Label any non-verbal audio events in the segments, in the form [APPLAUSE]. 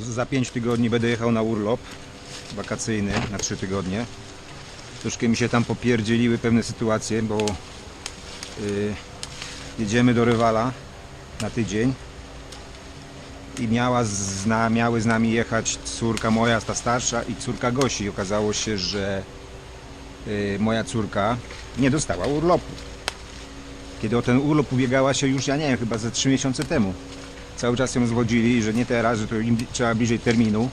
Za 5 tygodni będę jechał na urlop wakacyjny na 3 tygodnie. Troszkę mi się tam popierdzieliły pewne sytuacje, bo y, jedziemy do rywala na tydzień i miała z, miały z nami jechać córka moja, ta starsza i córka Gosi. Okazało się, że y, moja córka nie dostała urlopu. Kiedy o ten urlop ubiegała się już, ja nie wiem, chyba ze 3 miesiące temu. Cały czas ją zwodzili, że nie teraz, że to im trzeba bliżej terminu.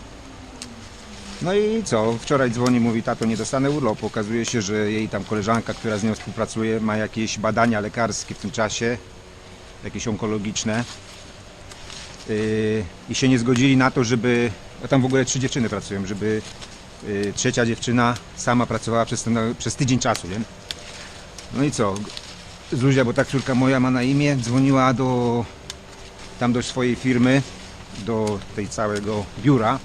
No i co? Wczoraj dzwoni, mówi, tato, nie dostanę urlopu. Okazuje się, że jej tam koleżanka, która z nią współpracuje, ma jakieś badania lekarskie w tym czasie, jakieś onkologiczne. Yy, I się nie zgodzili na to, żeby, a tam w ogóle trzy dziewczyny pracują, żeby yy, trzecia dziewczyna sama pracowała przez, ten, przez tydzień czasu, nie? No i co? Zuzia, bo tak córka moja ma na imię, dzwoniła do tam do swojej firmy, do tej całego biura.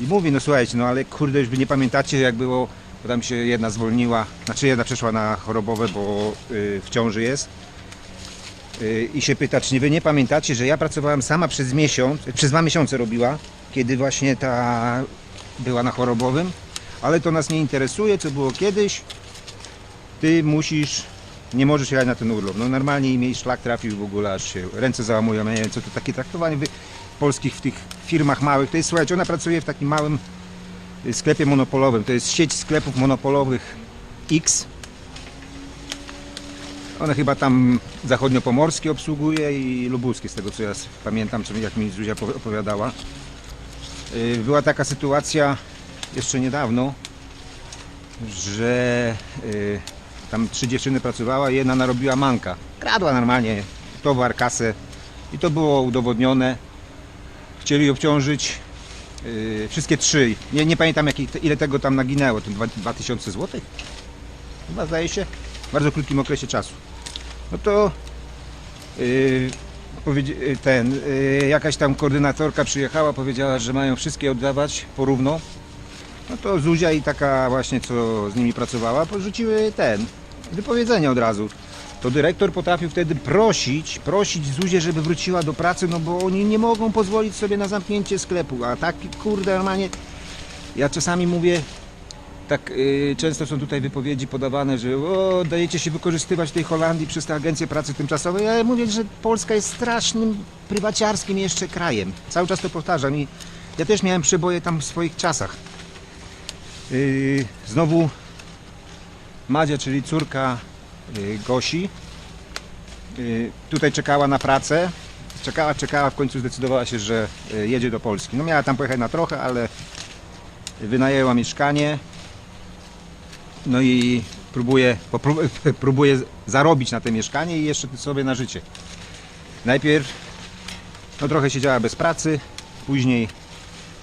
I mówi, no słuchajcie, no ale kurde, już wy nie pamiętacie jak było, bo tam się jedna zwolniła, znaczy jedna przeszła na chorobowe, bo y, w ciąży jest. Y, i się pyta, czy wy nie pamiętacie, że ja pracowałam sama przez miesiąc, przez dwa miesiące robiła, kiedy właśnie ta była na chorobowym, ale to nas nie interesuje, co było kiedyś, ty musisz, nie możesz jechać na ten urlop. No normalnie im jej szlak trafił w ogóle, aż się ręce załamują. Ja nie wiem, co to takie traktowanie wy- polskich w tych firmach małych. To jest, słuchajcie, ona pracuje w takim małym y, sklepie monopolowym. To jest sieć sklepów monopolowych X. Ona chyba tam zachodniopomorskie obsługuje i lubuskie, z tego co ja pamiętam, czy jak mi Zuzia powi- opowiadała. Y, Była taka sytuacja jeszcze niedawno, że y, tam trzy dziewczyny pracowała jedna narobiła manka. Kradła normalnie towar, kasę i to było udowodnione. Chcieli obciążyć y, wszystkie trzy. Nie, nie pamiętam ile tego tam naginęło, to dwa- 2000 zł? Chyba zdaje się, w bardzo krótkim okresie czasu. No to y, powiedzi- y, ten, y, jakaś tam koordynatorka przyjechała, powiedziała, że mają wszystkie oddawać porówno. No to Zuzia i taka właśnie, co z nimi pracowała, porzuciły ten, wypowiedzenie od razu. To dyrektor potrafił wtedy prosić, prosić Zuzię, żeby wróciła do pracy, no bo oni nie mogą pozwolić sobie na zamknięcie sklepu. A tak, kurde, normalnie, ja czasami mówię, tak y, często są tutaj wypowiedzi podawane, że o, dajecie się wykorzystywać tej Holandii przez te agencje pracy tymczasowej. Ja mówię, że Polska jest strasznym prywaciarskim jeszcze krajem. Cały czas to powtarzam i ja też miałem przeboje tam w swoich czasach. Yy, znowu Madzia, czyli córka yy, Gosi, yy, tutaj czekała na pracę. Czekała, czekała, w końcu zdecydowała się, że jedzie do Polski. No miała tam pojechać na trochę, ale wynajęła mieszkanie. No i próbuje, [LAUGHS] próbuje zarobić na to mieszkanie i jeszcze sobie na życie. Najpierw no trochę siedziała bez pracy, później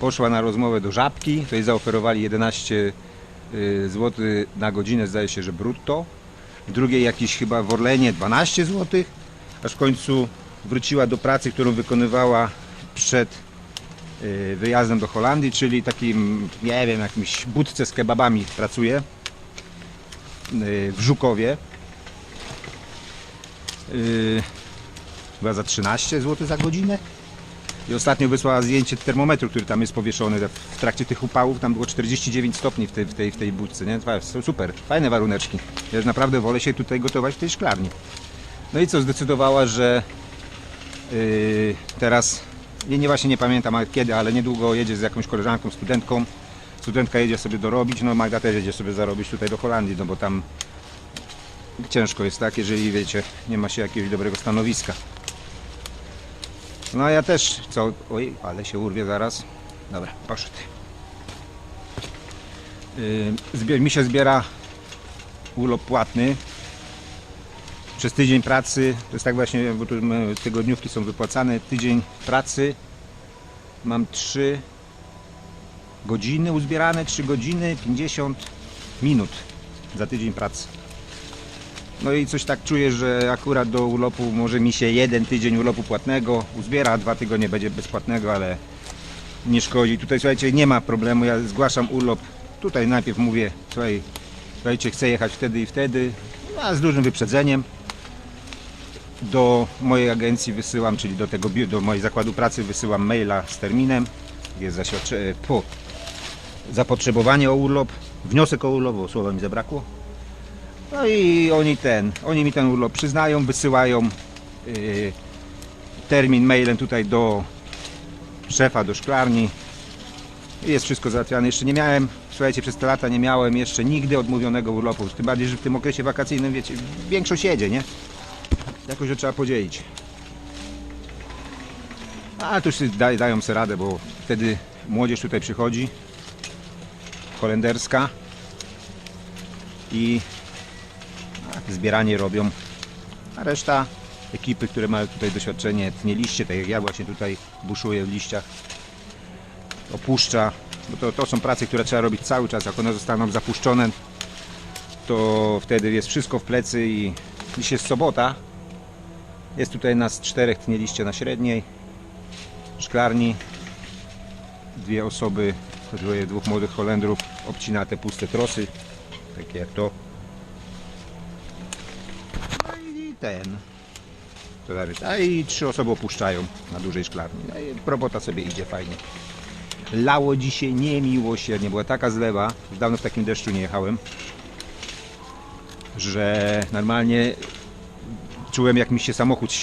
poszła na rozmowę do Żabki, to jej zaoferowali 11 zł na godzinę, zdaje się, że brutto. Drugiej jakiś chyba w Orlenie 12 zł, aż w końcu wróciła do pracy, którą wykonywała przed y, wyjazdem do Holandii, czyli takim, nie wiem, jakimś budce z kebabami pracuje y, w Żukowie. Y, Chyba za 13 zł za godzinę. I ostatnio wysłała zdjęcie termometru, który tam jest powieszony. W trakcie tych upałów tam było 49 stopni w tej, w tej, w tej budce. Nie? Super, fajne waruneczki. Ja już naprawdę wolę się tutaj gotować w tej szklarni. No i co, zdecydowała, że yy, teraz, nie, nie właśnie nie pamiętam kiedy, ale niedługo jedzie z jakąś koleżanką, studentką. Studentka jedzie sobie dorobić, no Magda też jedzie sobie zarobić tutaj do Holandii, no bo tam ciężko jest tak, jeżeli wiecie, nie ma się jakiegoś dobrego stanowiska. No ja też, co, oj, ale się urwie zaraz. Dobra, poszedł. Yy, mi się zbiera urlop płatny. Przez tydzień pracy, to jest tak właśnie, bo tu tygodniówki są wypłacane, tydzień pracy, mam 3 godziny uzbierane, 3 godziny 50 minut za tydzień pracy. No i coś tak czuję, że akurat do urlopu może mi się jeden tydzień urlopu płatnego uzbiera, dwa tygodnie będzie bezpłatnego, ale nie szkodzi. Tutaj słuchajcie, nie ma problemu, ja zgłaszam urlop. Tutaj najpierw mówię, słuchaj, słuchajcie, chcę jechać wtedy i wtedy, a z dużym wyprzedzeniem. do mojej agencji wysyłam, czyli do tego do mojej zakładu pracy wysyłam maila z terminem, jest zaświadczenie, po zapotrzebowanie o urlop, wniosek o urlop, bo słowa mi zabrakło. No i oni ten, oni mi ten urlop przyznają, wysyłają yy, termin mailem tutaj do szefa, do szklarni. Jest wszystko załatwiane. Jeszcze nie miałem, słuchajcie, przez te lata nie miałem jeszcze nigdy odmówionego urlopu. Tym bardziej, że w tym okresie wakacyjnym, wiecie, większość jedzie, nie? Jakoś to trzeba podzielić. Ale sobie daj, dają sobie radę, bo wtedy młodzież tutaj przychodzi, holenderska i zbieranie robią. A reszta ekipy, które mają tutaj doświadczenie, tnie liście, tak jak ja właśnie tutaj buszuję w liściach, opuszcza, bo to, to są prace, które trzeba robić cały czas. Jak one zostaną zapuszczone, to wtedy jest wszystko w plecy i dziś jest sobota. Jest tutaj nas czterech tnie liście na średniej szklarni. Dwie osoby, dwoje, dwóch młodych Holendrów obcina te puste trosy, takie jak to. Ten. To dalej. A i trzy osoby opuszczają na dużej szklarni. No i robota sobie idzie fajnie. Lało dzisiaj niemiłosiernie, była taka zlewa, dawno w takim deszczu nie jechałem, że normalnie czułem jak mi się samochód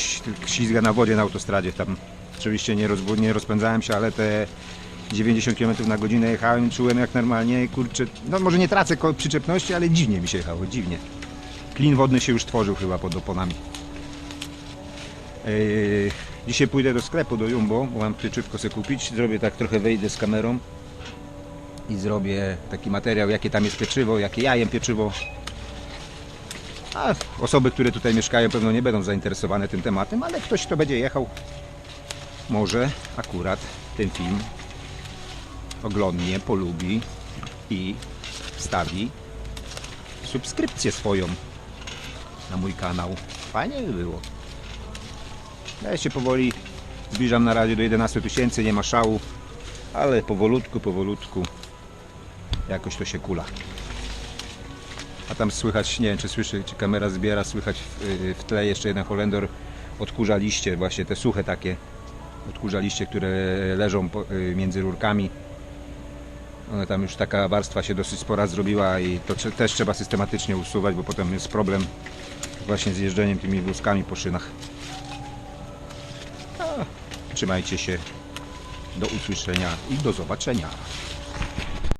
ślizga na wodzie na autostradzie tam. Oczywiście nie, rozbu- nie rozpędzałem się, ale te 90 km na godzinę jechałem czułem jak normalnie, kurczę, no może nie tracę przyczepności, ale dziwnie mi się jechało, dziwnie. Klin wodny się już tworzył chyba pod oponami. Yy, dzisiaj pójdę do sklepu, do Jumbo, bo mam pieczywko sobie kupić. Zrobię tak, trochę wejdę z kamerą i zrobię taki materiał, jakie tam jest pieczywo, jakie ja jem pieczywo. A osoby, które tutaj mieszkają, pewno nie będą zainteresowane tym tematem, ale ktoś, kto będzie jechał, może akurat ten film oglądnie, polubi i wstawi subskrypcję swoją na mój kanał. Fajnie by było. Ja się powoli zbliżam na razie do 11 tysięcy, nie ma szału, ale powolutku, powolutku jakoś to się kula. A tam słychać, nie wiem czy słyszy, czy kamera zbiera, słychać w, w tle jeszcze jeden Holendor odkurza liście, właśnie te suche takie odkurza liście, które leżą y, między rurkami. Tam już taka warstwa się dosyć spora zrobiła i to też trzeba systematycznie usuwać, bo potem jest problem właśnie z jeżdżeniem tymi wózkami po szynach. Trzymajcie się. Do usłyszenia i do zobaczenia.